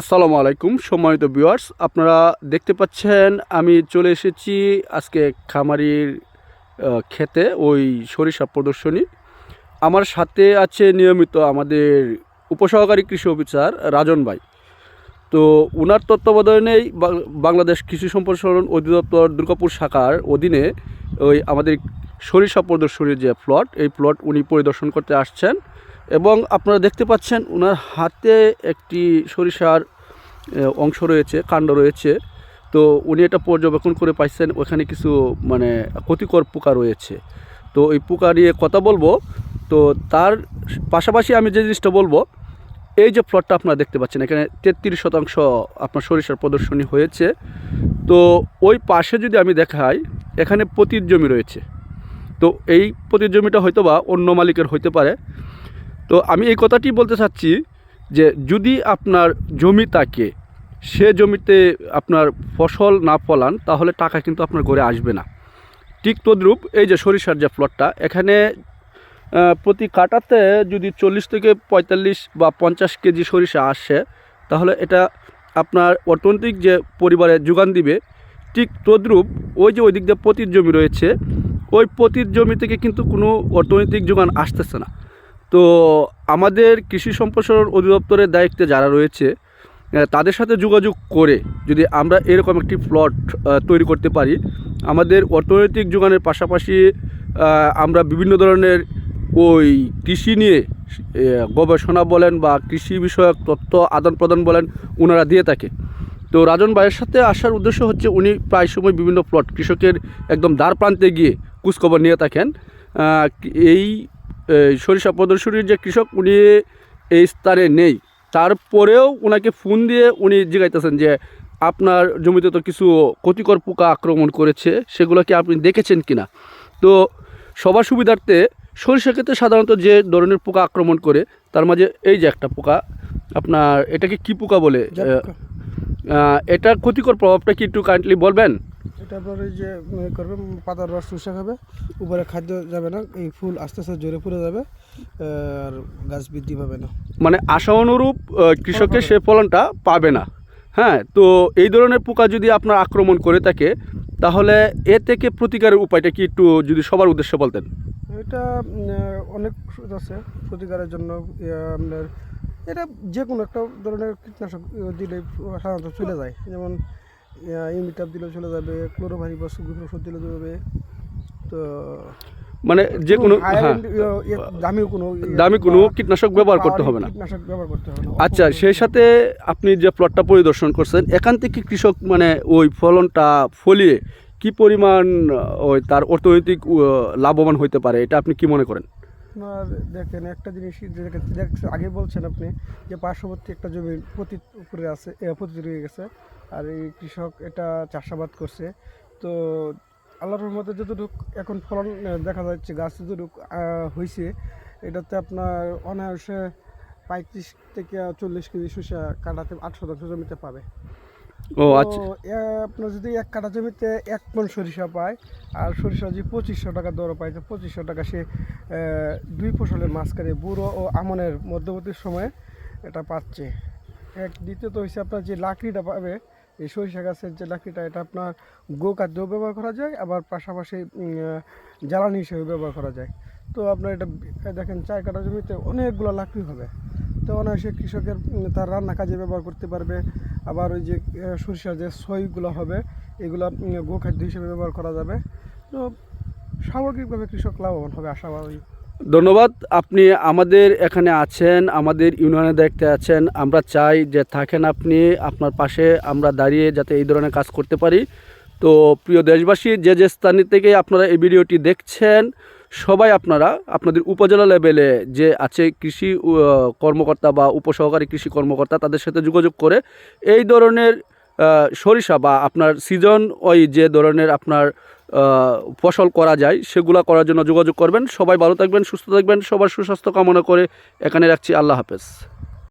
আসসালামু আলাইকুম, সম্মানিত ভিউয়ার্স। আপনারা দেখতে পাচ্ছেন, আমি চলে এসেছি আজকে খামারির খেতে, ওই সরিষা প্রদর্শনী। আমার সাথে আছে নিয়মিত আমাদের উপসহকারী কৃষি অফিসার রাজন ভাই। তো ওনার তত্ত্বাবধানেই বাংলাদেশ কৃষি সম্প্রসারণ অধিদপ্তর দুর্গাপুর শাখার অধীনে ওই আমাদের সরিষা প্রদর্শনীর যে প্লট, এই প্লট উনি পরিদর্শন করতে আসছেন। এবং আপনারা দেখতে পাচ্ছেন ওনার হাতে একটি সরিষার অংশ রয়েছে, কাণ্ড রয়েছে। তো উনি এটা পর্যবেক্ষণ করে পাইছেন, ওখানে কিছু মানে ক্ষতিকর পোকা রয়েছে। তো এই পোকা নিয়ে কথা বলব। তো তার পাশাপাশি আমি যে জিনিসটা বলব, এই যে প্লটটা আপনারা দেখতে পাচ্ছেন, এখানে তেত্রিশ শতাংশ আপনার সরিষার প্রদর্শনী হয়েছে। তো ওই পাশে যদি আমি দেখাই, এখানে পতির জমি রয়েছে। তো এই পতির জমিটা হয়তো বা অন্য মালিকের হইতে পারে। তো আমি এই কথাটি বলতে চাচ্ছি যে যদি আপনার জমি থাকে, সে জমিতে আপনার ফসল না ফলান, তাহলে টাকা কিন্তু আপনার ঘরে আসবে না। ঠিক তদ্রূপ এই যে সরিষার যে প্লটটা, এখানে প্রতি কাটাতে যদি চল্লিশ থেকে পঁয়তাল্লিশ বা পঞ্চাশ কেজি সরিষা আসে, তাহলে এটা আপনার অর্থনৈতিক যে পরিবারে যোগান দিবে। ঠিক তদ্রূপ ওই যে ওই দিক দিয়ে পতির জমি রয়েছে, ওই পতির জমি থেকে কিন্তু কোনো অর্থনৈতিক যোগান আসতেছে না। তো আমাদের কৃষি সম্প্রসারণ অধিদপ্তরের দায়িত্বে যারা রয়েছে তাদের সাথে যোগাযোগ করে যদি আমরা এরকম একটি প্লট তৈরি করতে পারি, আমাদের অর্থনৈতিক যোগানের পাশাপাশি আমরা বিভিন্ন ধরনের ওই কৃষি নিয়ে গবেষণা বলেন বা কৃষি বিষয়ক তথ্য আদান প্রদান বলেন, ওনারা দিয়ে থাকে। তো রাজন ভাইয়ের সাথে আসার উদ্দেশ্য হচ্ছে উনি প্রায় সময় বিভিন্ন প্লট কৃষকের একদম দ্বার প্রান্তে গিয়ে খোঁজখবর নিয়ে থাকেন। এই সরিষা প্রদর্শনীর যে কৃষক উনি এই স্থানে নেই। তারপরেও ওনাকে ফোন দিয়ে উনি জিজ্ঞাইতেছেন যে আপনার জমিতে তো কিছু ক্ষতিকর পোকা আক্রমণ করেছে সেগুলো কি আপনি দেখেছেন কিনা? তো সবার সুবিধার্থে সরিষা ক্ষেত্রে সাধারণত যে ধরনের পোকা আক্রমণ করে তার মাঝে এই যে একটা পোকা আপনার এটাকে কি পোকা বলে? এটার ক্ষতিকর প্রভাবটা কি একটু কাইন্ডলি বলবেন? এটা আপনার ওই যে করবে পাতার রস শুষে খাবে উপরে খাদ্য যাবে না এই ফুল আস্তে আস্তে জোরে পুড়ে যাবে আর গাছ বৃদ্ধি পাবে না। মানে আশা অনুরূপ কৃষকের সে ফলনটা পাবে না। হ্যাঁ তো এই ধরনের পোকা যদি আপনার আক্রমণ করে থাকে তাহলে এ থেকে প্রতিকারের উপায়টা কি একটু যদি সবার উদ্দেশ্যে বলতেন? এটা অনেক ওষুধ আছে প্রতিকারের জন্য আপনার এটা যে কোনো একটা ধরনের কীটনাশক দিলে সাধারণত চলে যায়। যেমন ইমিটাপ দিলেও চলে যাবে ক্লোরোভারি বা সুগুন ওষুধ দিলে যাবে। তো মানে যে কোনো হ্যাঁ। দামিও কোনো দামি কোনো কীটনাশক ব্যবহার করতে হবে না। কীটনাশক ব্যবহার করতে হবে। আচ্ছা সেই সাথে আপনি যে প্লটটা পরিদর্শন করছেন এখান থেকে কৃষক মানে ওই ফলনটা ফলিয়ে কি পরিমাণ ওই তার অর্থনৈতিক লাভবান হইতে পারে এটা আপনি কি মনে করেন? আপনার দেখেন, একটা জিনিস দেখছেন, আগে বলছেন আপনি যে পার্শ্ববর্তী একটা জমি পতিত উপরে আছে পতিত রয়ে গেছে। আর এই কৃষক এটা চাষাবাদ করছে। তো আল্লাহর মধ্যে যতটুক এখন ফলন দেখা যাচ্ছে, গাছ যতটুকু হয়েছে এটাতে আপনার অনায়াসে পঁয়ত্রিশ থেকে চল্লিশ কেজি শসা কাটাতে আট শতাংশ জমিতে পাবে। ও আচ্ছা। আপনার যদি এক কাঠা জমিতে এক মন সরিষা পায় আর সরিষা যদি পঁচিশশো টাকা দর পায় তো পঁচিশশো টাকা সে দুই ফসলের মাঝখানে বুড়ো ও আমনের মধ্যবর্তী সময়ে এটা পাচ্ছে। এক দ্বিতীয়ত হচ্ছে আপনার যে লাকড়িটা পাবে এই সরিষা গাছের যে লাকড়িটা এটা আপনার গো খাদ্যও ব্যবহার করা যায় আবার পাশাপাশি জ্বালানি হিসেবে ব্যবহার করা যায়। তো আপনার এটা দেখেন চার কাঠা জমিতে অনেকগুলো লাকড়ি হবে। তো অনায়াসে কৃষকের তার রান্না কাজে ব্যবহার করতে পারবে। আবার ওই যে সরিষার যে সইগুলো হবে, এগুলো গোখাদ্য হিসেবে ব্যবহার করা যাবে। তো সামগ্রিকভাবে কৃষক লাভবান হবে আশাবাদী ধন্যবাদ। আপনি আমাদের এখানে আছেন, আমাদের ইউনিয়নের দেখতে আছেন। আমরা চাই যে থাকেন আপনি, আপনার পাশে আমরা দাঁড়িয়ে যাতে এই ধরনের কাজ করতে পারি। তো প্রিয় দেশবাসী, যে যে স্থান থেকে আপনারা এই ভিডিওটি দেখছেন সবাই আপনারা আপনাদের উপজেলা লেভেলে যে আছে কৃষি কর্মকর্তা বা উপসহকারী কৃষি কর্মকর্তা তাদের সাথে যোগাযোগ করে এই ধরনের সরিষা বা আপনার সিজন ওই যে ধরনের আপনার ফসল করা যায় সেগুলো করার জন্য যোগাযোগ করবেন। সবাই ভালো থাকবেন, সুস্থ থাকবেন, সবার সুস্বাস্থ্য কামনা করে এখানে রাখছি। আল্লাহ হাফেজ।